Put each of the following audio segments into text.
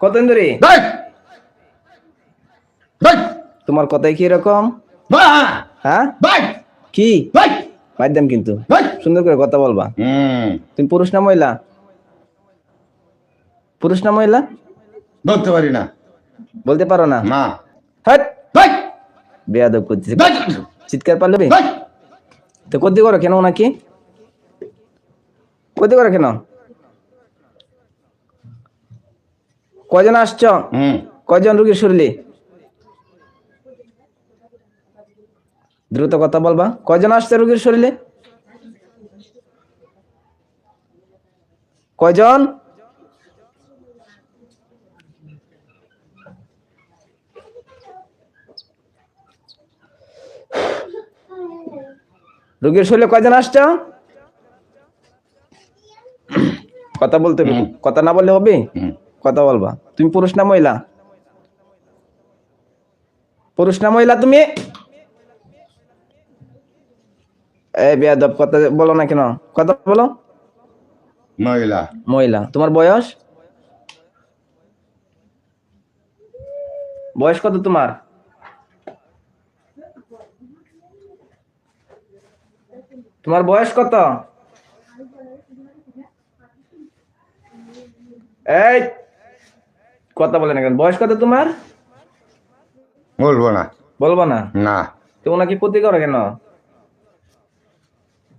কতদিন ধরে তোমার কথাই কি এরকম? হ্যাঁ? কি? মাধ্যম কিন্তু। সুন্দর করে কথা বলবা। তুমি পুরুষ না মহিলা? পুরুষ না মহিলা? বলতে পারি না। বলতে পারো না? না। হ্যাট বাই বেয়াদব করতেছে। চিৎকার পারলে তো কদ্দি করো কেন নাকি কদ্দি করো কেন? কজন আসছ? কজন রুগী শুরলি দ্রুত কথা বলবা। কজন আসছে রুগীর শরীরে কজন? রুগীর শরীরে কজন আসছ? কথা বলতে কথা না বললে হবে? কথা বলবা। তুমি পুরুষ না মহিলা? পুরুষ না মহিলা তুমি? এই বেয়াদব কথা বলো না কেন? কথা বলো। মহিলা। মহিলা। তোমার বয়স? বয়স কত তোমার? তোমার বয়স কত? এই কথা বলে না কেন? বয়স কত তোমার? বলব না। বলব না? না। তো ওনাকে ক্ষতি করো কেন?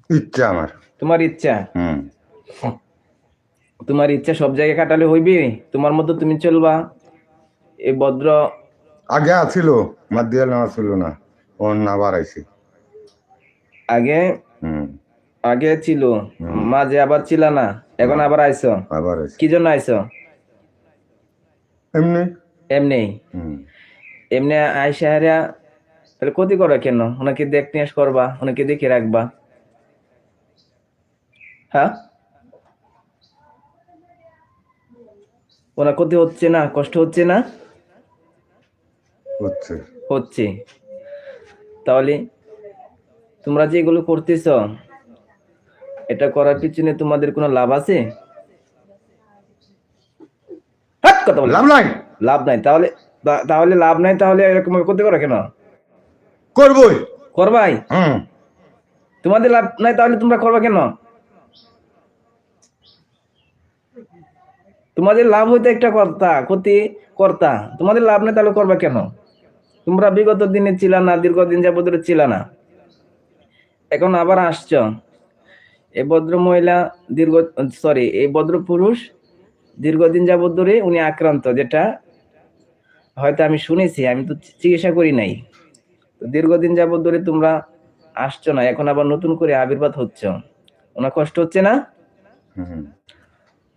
ইচ্ছা আমার। তোমার ইচ্ছা? হুম। তোমার ইচ্ছা সব জায়গায় কাটালে হইবে? তোমার মতো তুমি চলবা। এই ভদ্র আগে আছিল মাদিয়াল নেওয়া ছিল না। ওর না বাড়াইছি। আগে হুম। আগে ছিল মাঝে আবার ছিল না। এখন আবার আইছো আবার আইছি কি জন্য আইছো এমনি? এমনি। এমনি আইসা হারিয়া তাহলে ক্ষতি করো কেন? ওনাকে দেখ নিয়ে করবা ওনাকে দেখে রাখবা। হ্যাঁ? ওনার ক্ষতি হচ্ছে না কষ্ট হচ্ছে না? হচ্ছে। হচ্ছে। তাহলে তোমরা যে এগুলো করতেছ এটা করার পিছনে তোমাদের কোনো লাভ আছে হাট কথা বলে লাভ নাই? লাভ নাই তাহলে তাহলে লাভ নাই তাহলে এরকম করতে পারো কেন? করবই। করবাই? হুম। তোমাদের লাভ নাই তাহলে তোমরা করবা কেন? তোমাদের লাভ হইতে একটা কর্তা ক্ষতি কর্তা। তোমাদের লাভ নাই তাহলে করবা কেন? তোমরা বিগত দিনে ছিল না দীর্ঘদিন যাবত ছিল না। এখন আবার আসছ। এই ভদ্র মহিলা দীর্ঘ সরি এই ভদ্র পুরুষ দীর্ঘদিন যাবত ধরে উনি আক্রান্ত যেটা হয়তো আমি শুনেছি আমি তো চিকিৎসা করি নাই। তো দীর্ঘদিন যাবত ধরে তোমরা আসছো না এখন আবার নতুন করে আবির্ভাব হচ্ছ। ওনার কষ্ট হচ্ছে না?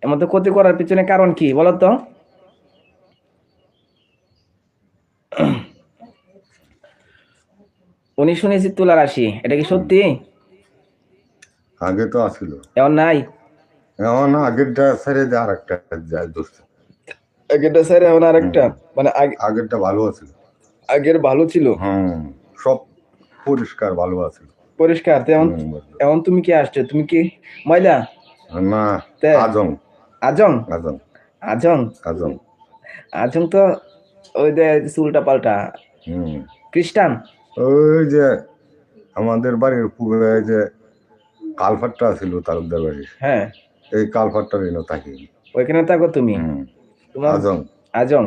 এমন তো ক্ষতি করার পিছনে কারণ কি বলো তো? উনি শুনেছি তুলার রাশি এটা কি সত্যি? আগে তো আসিল এমন নাই? এখন আগেরটা ছেড়ে দিয়ে আর একটা যায় দোস্ত। আগেরটা স্যার এমন আর একটা মানে আগে- আগেরটা ভালো আছিল। আগের ভালো ছিল? হুম সব পরিষ্কার ভালো আছিল। পরিষ্কার তো এমন তুমি কি আসছো? তুমি কি ময়লা? না তে? আজম আজং? আজম আজং? আজম আজং তো ওই যে চুলটা পাল্টা। হুম। খ্রিস্টান? ওই যে আমাদের বাড়ির পুকুরে যে কালফাটটা ছিল তালুকদার বাড়ির। হ্যাঁ। এই কালফাটটা থাকি ওইখানে থাকো তুমি তোমার আজম আজম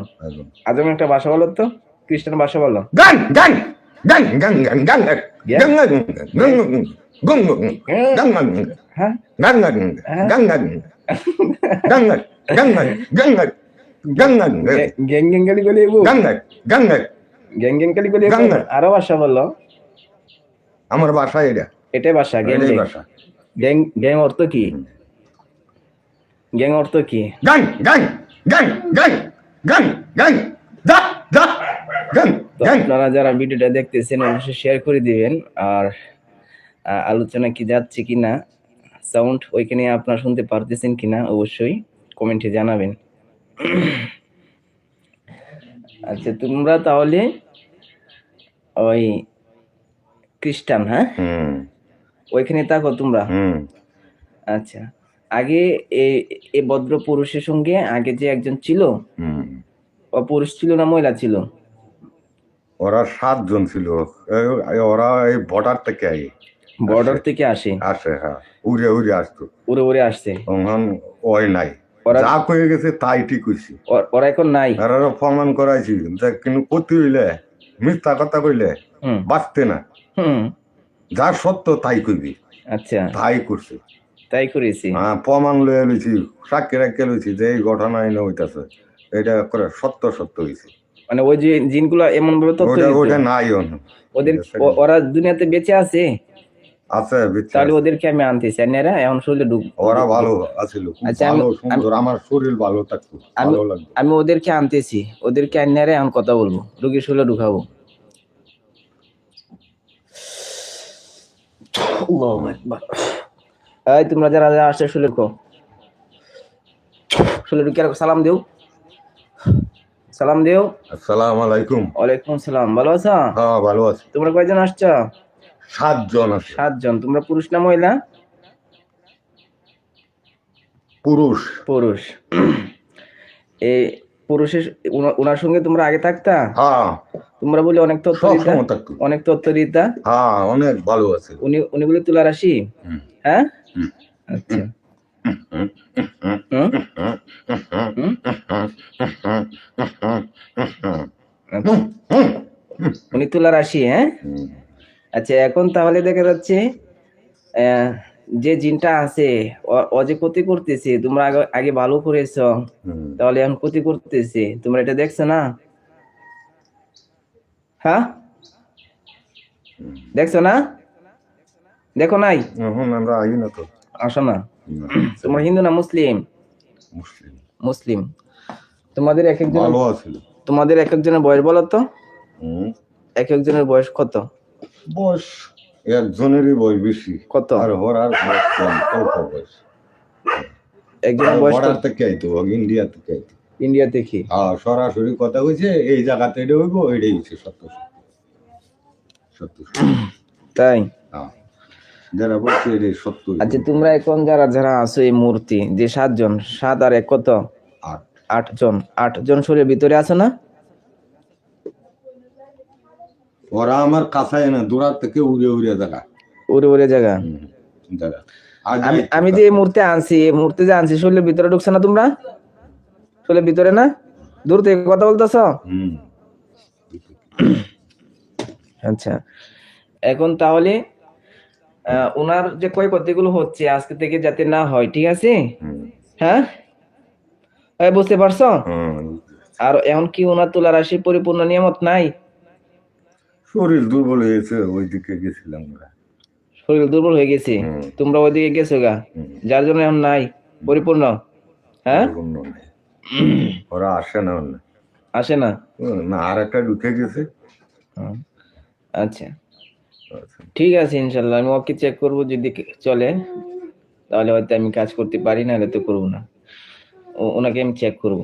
আজম একটা বাসা বলো তো খ্রিস্টান ভাষা বলো গান গান গান গান গান গান গান আরও ভাষা বলল আমার বাসা এটা এটাই বাসা গ্যাং গ্যাং অর্থ কি গ্যাং অর্থ কি? গান গান গান গান গান গান দা দা তো গান আপনারা যারা ভিডিওটা দেখতেছেন অবশ্যই শেয়ার করে দিবেন। আর আলোচনা কি যাচ্ছে কিনা সাউন্ড ওইখানে আপনারা শুনতে পারতেছেন কিনা অবশ্যই কমেন্টে জানাবেন। আচ্ছা তোমরা তাহলে ওই খ্রিস্টান হ্যাঁ? ওইখানে থাকো তোমরা। হুম। আচ্ছা। আগে এ ভদ্র পুরুষের সঙ্গে আগে যে একজন ছিল পুরুষ ছিল না মহিলা ছিল? ওরা সাতজন ছিল। ওরা এই বর্ডার থেকে আই বর্ডার থেকে আসে? আসে হ্যাঁ। উড়ে উড়ে আসতো। উড়ে উড়ে আসছে? ওই নাই। ওরা যা কয়ে গেছে তাই ঠিক হয়েছে ওর- এখন নাই? আর ওরা প্রমাণ করাইছি। কিন্তু করতে হইলে মিথ্যা কথা কইলে বাঁচতে না। যা সত্য তাই কইবি। আচ্ছা। তাই করছে। তাই করেছি। হ্যাঁ প্রমাণ লয়ে লইছি সাক্ষী রাখতে লইছি যে এই ঘটনা এনে হইতাছে। এটা করে সত্য সত্য হয়েছে মানে ওই যে জিনগুলো এমন ভাবে তথ্য ওটা নাই ওদের ওরা দুনিয়াতে বেঁচে আছে? আছে। তাহলে ওদেরকে আমি আনতেছি। এরা এখন শরীরে ঢুক ওরা ভালো আছিল আচ্ছা, আমার শরীর ভালো থাকতো আমি- ভালো লাগতো। আমি ওদেরকে আনতেছি। ওদেরকে আন্যারে এখন কথা বলব। রুগীর শরীরে ঢুকাবো। আল্লাহু আকবার। এই তোমরা যারা যারা আসছে শুলে কো শুলে ঢুকে রাখো, সালাম দেও। সালাম দেও। আসসালামু আলাইকুম ওয়ালাইকুম সালাম ভালো আছো? হ্যাঁ ভালো আছে। তোমরা কয়জন আসছো? সাতজন আছে। সাতজন তোমরা পুরুষ না মহিলা? পুরুষ। পুরুষ। এই পুরুষের উনার সঙ্গে তোমরা আগে থাকতা? হ্যাঁ। তোমরা বলে অনেক তথ্য দিতা? অনেক তথ্য দিতা? হ্যাঁ অনেক ভালো আছে। উনি উনি বলে তুলা রাশি? হুম। হ্যাঁ। আচ্ছা? হুম, হুম, উনি তুলা রাশি হ্যাঁ? আচ্ছা এখন তাহলে দেখা যাচ্ছে যে জিনটা আছে ও- যে ক্ষতি করতেছে তোমরা আগে আগে ভালো করেছ। তাহলে এখন ক্ষতি করতেছে তোমরা এটা দেখছ না? হ্যাঁ? দেখছ না? দেখো নাই? এখন আমরা আই না তো। আসো না। তোমরা হিন্দু না মুসলিম? মুসলিম। মুসলিম। তোমাদের এক একজন ভালো আছিল তোমাদের এক একজনের বয়স বলো তো? এক একজনের বয়স কত? বয়স একজনেরই বয়স বেশি। কত? আর হরার আর কম অল্প বয়স। একজনের বয়স বর্ডার? থেকে আইতো ইন্ডিয়া থেকে আইতো। ইন্ডিয়া থেকে? আর সরাসরি কথা কইছে এই জায়গাতে এটা হইব এটাই হচ্ছে সত্য। সত্য সত্য। তাই? হ্যাঁ। যারা বলছে এটাই সত্য আচ্ছা তোমরা এখন যারা যারা আছো এই মূর্তি যে সাতজন সাত আর এক কত? আট। আট জন আট জন শরীরের ভিতরে আছে না? ওরা আমার কাছায় না দূরার থেকে উড়ে উড়ে জায়গা। উড়ে উড়ে জায়গা? আমি আমি যে এই মূর্তি আনছি এই মূর্তি যে আনছি শরীরের ভিতরে ঢুকছে না তোমরা? শরীরের ভিতরে না? দূর থেকে কথা বলতেছ? আচ্ছা। এখন তাহলে ওনার যে ক্ষয়ক্ষতিগুলো হচ্ছে আজকে থেকে যাতে না হয় ঠিক আছে? হ্যাঁ? বুঝতে পারছ? আর এখন কি ওনার তোলা রাশি পরিপূর্ণ নিয়ামত নাই? শরীর দুর্বল হয়েছে ওইদিকে গেছিলাম আমরা। শরীর দুর্বল হয়ে গেছে? তোমরা ওইদিকে গেছো গা। যার জন্য এখন নাই? পরিপূর্ণ? হ্যাঁ? ওরা আসে না আসে না? না আর একটা ঢুকে গেছে। আচ্ছা। ঠিক আছে ইনশাল্লাহ। আমি ওকে চেক করব যদি চলে তাহলে হয়তো আমি কাজ করতে পারি না তো করব না। ওনাকে আমি চেক করব।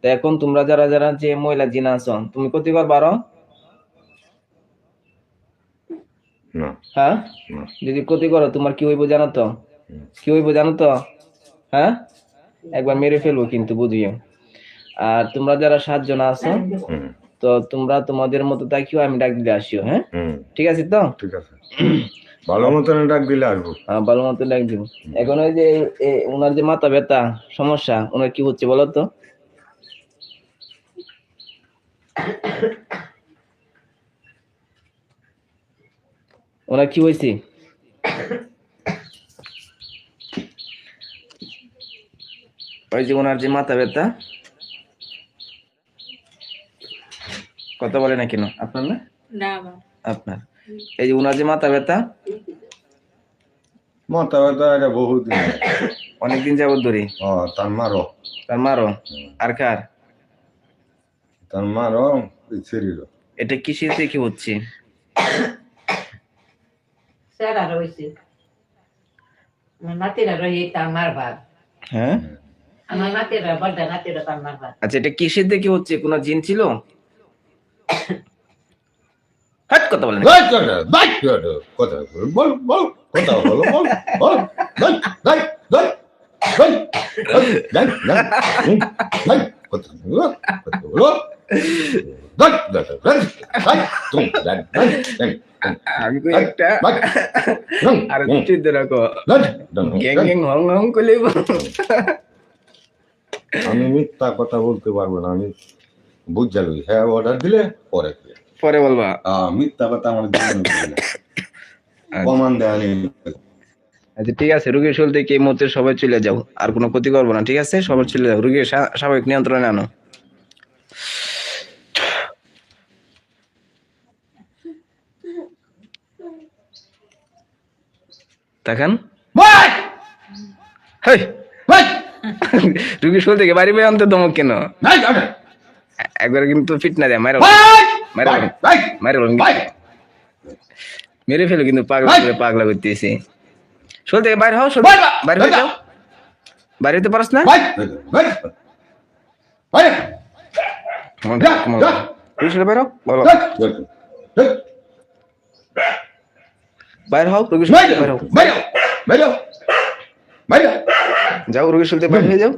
তো এখন তোমরা যারা যারা যে মহিলা জিনা আছো তুমি ক্ষতিকর পারো না। হ্যাঁ? যদি ক্ষতি করো তোমার কি হইব জানো তো? কি হইব জানো তো? হ্যাঁ? একবার মেরে ফেলব কিন্তু বুঝিও। আর তোমরা যারা সাতজন আছো তো তোমরা তোমাদের মতো তাকিও আমি ডাক দিলে আসিও হ্যাঁ? ঠিক আছে তো? ঠিক আছে। ভালো মতন ডাক দিলে আসব। হ্যাঁ ভালো মতো ডাক দিব। এখন ওই যে ওনার যে মাথা ব্যথা সমস্যা ওনার কি হচ্ছে বলো তো? ওনার কি হয়েছে? ওই যে ওনার যে মাথা ব্যথা কথা বলে না? কেন আপনার না? আপনার। এই যে ওনার যে মাথা ব্যথা? মাথা ব্যথা এটা বহুত দিন। অনেকদিন যাবত ধরে? ও তার মারো তার মারো আর কার? তার মারো ছেড়িল এটা কিসের থেকে হচ্ছে? স্যার আর হয়েছে নাতিরা রয়ে তার মারবার হ্যাঁ? আমার নাতিরা বড় নাতিরা তার মারবার আচ্ছা এটা কিসের থেকে হচ্ছে? কোন জিন ছিল? হাট কথা বলেন কথা বল বল কথা আমি একটা আর চিন্তা রাখো গ্যাং গ্যাং হং হং করলে আমি মিথ্যা কথা বলতে পারব না আমি বুঝ জানি হ্যাঁ অর্ডার দিলে পরে পরে বলবা। মিথ্যা কথা আমার বলি প্রমাণ দেওয়া নেই আচ্ছা ঠিক আছে রুগীর শরীর থেকে এই মুহূর্তে সবাই চলে যাও। আর কোনো ক্ষতি করব না ঠিক আছে? সবাই চলে যাও। রুগীর স্বাভাবিক নিয়ন্ত্রণে আনো। দেখেন। রুগীর শরীর থেকে বাড়ি বেয়ে আনতে দমক কেন? একবার কিন্তু ফিট না দেয় মাইরা মারে মেরে ফেলো কিন্তু পাগলা করে পাগলা করতেছি শোল থেকে বাইরে হও বাইরে হয়ে যাও বাইরে হতে পারস না যাও রোগী বাইরে হয়ে যাও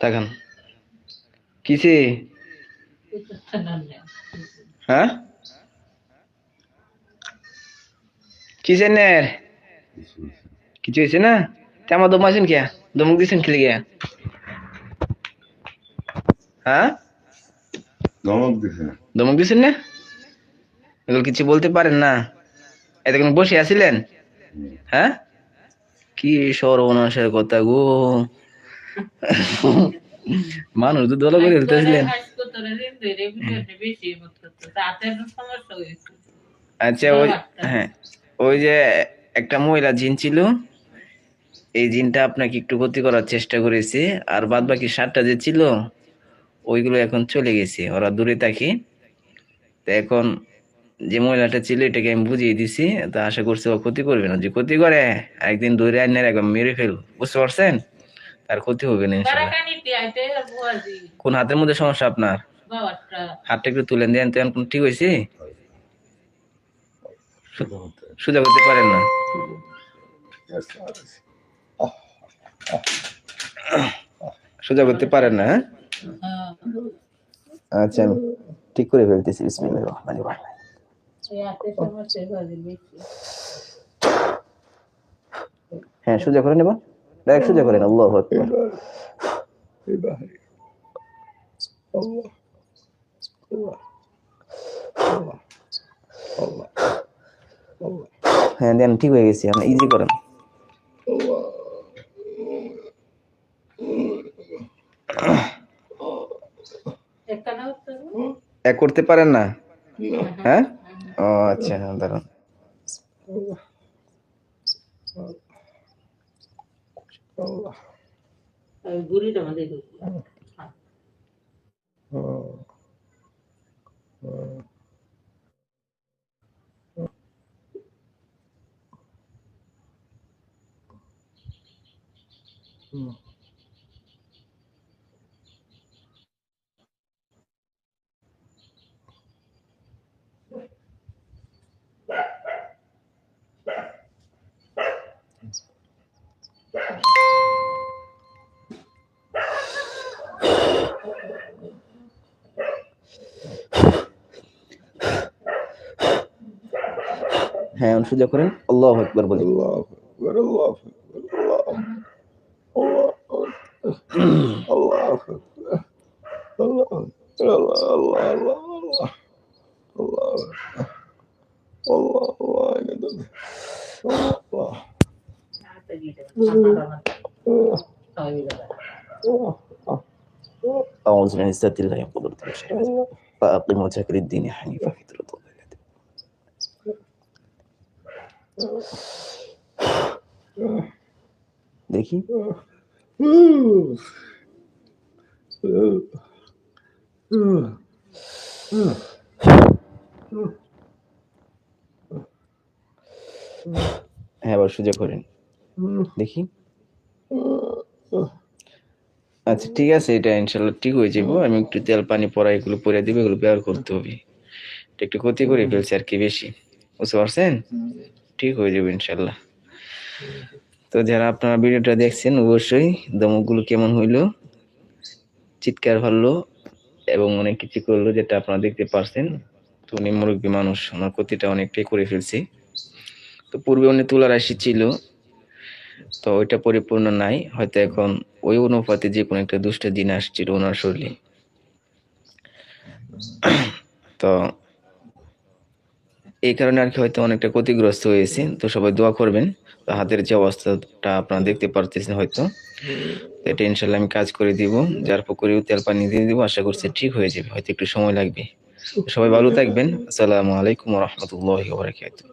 তাকান কিসে হ্যাঁ কিসে নের কিছু হয়েছে না তে আমার দম আছেন কিয়া দমক দিছেন খেলে গিয়া হ্যাঁ? ধমক দিছে। দমক দিছেন না? এগুলো কিছু বলতে পারেন না। এতক্ষণ বসে আছিলেন? হ্যাঁ? কি সর্বনাশের কথা গো। মানুষ তো দোলা করে ফেলতেছিলেন আচ্ছা ওই হ্যাঁ। ওই যে একটা মহিলা জিন ছিল। এই জিনটা আপনাকে একটু ক্ষতি করার চেষ্টা করেছে, আর বাদ বাকি সারটা যে ছিল, ওইগুলো এখন চলে গেছে। ওরা দূরে থাকে। তো এখন যে মহিলাটা ছিল, এটাকে আমি বুঝিয়ে দিছি। তা আশা করছি ও ক্ষতি করবে না। যে ক্ষতি করে, একদিন ধরে আইনের একদম মেরে ফেল বুঝতে পারছেন? তার ক্ষতি হবে না কোন হাতের মধ্যে সমস্যা আপনার? হাতটা একটু তুলে দেন, তো এখন ঠিক হয়েছে? সোজা করতে পারেন না। সোজা করতে পারেন না হ্যাঁ? আচ্ছা আমি ঠিক করে ফেলতেছি বিসমিল্লাহির রহমানির রহিম। হ্যাঁ সোজা করে নেবা। ডাইরেক্ট সোজা করেন আল্লাহু আকবার। হ্যাঁ দেন ঠিক হয়ে গেছি আপনি ইজি করেন। এক করতে পারেন না? হ্যাঁ? ও আচ্ছা দাঁড়ান। গুড়িটা আমাদের হ্যাঁ الله করেন আল্লাহ একবার বলে আল্লাহ আকবার আল্লাহ আল্লাহ আল্লাহ আল্লাহ أعوذ بالله من قدرة الشيطان فأقم وجهك للدين حنيفا فطرة দেখি। হ্যাঁ আবার সুযোগ করেন দেখি। আচ্ছা ঠিক আছে এটা ইনশাল্লাহ ঠিক হয়ে যাব। আমি একটু তেল পানি পরা এগুলো পরে দিব এগুলো ব্যবহার করতে হবে। এটা একটু ক্ষতি করে ফেলছে আর কি বেশি। বুঝতে পারছেন? ঠিক হয়ে যাবে ইনশাল্লাহ তো যারা আপনারা ভিডিওটা দেখছেন, অবশ্যই দমকগুলো কেমন হইল, চিৎকার ভালো এবং অনেক কিছু করল যেটা আপনারা দেখতে পারছেন, তো উনি মুরব্বী মানুষ ওনার ক্ষতিটা অনেকটাই করে ফেলছে। তো পূর্বে উনি তুলার রাশি ছিল, তো ওইটা পরিপূর্ণ নাই, হয়তো এখন ওই অনুপাতে যে কোনো একটা দুষ্ট দিন আসছিল ওনার শরীরে। তো এই কারণে আর কি হয়তো অনেকটা ক্ষতিগ্রস্ত হয়েছে। তো সবাই দোয়া করবেন। তো হাতের যে অবস্থাটা আপনারা দেখতে পারতেছেন হয়তো। এটা ইনশাল্লাহ আমি কাজ করে দিব। যার পুকুরেও তেল পানি দিয়ে দিব। আশা করছি ঠিক হয়ে যাবে। হয়তো একটু সময় লাগবে। সবাই ভালো থাকবেন। আসসালামু আলাইকুম রহমতুল্লাহ বারাকাতুহ।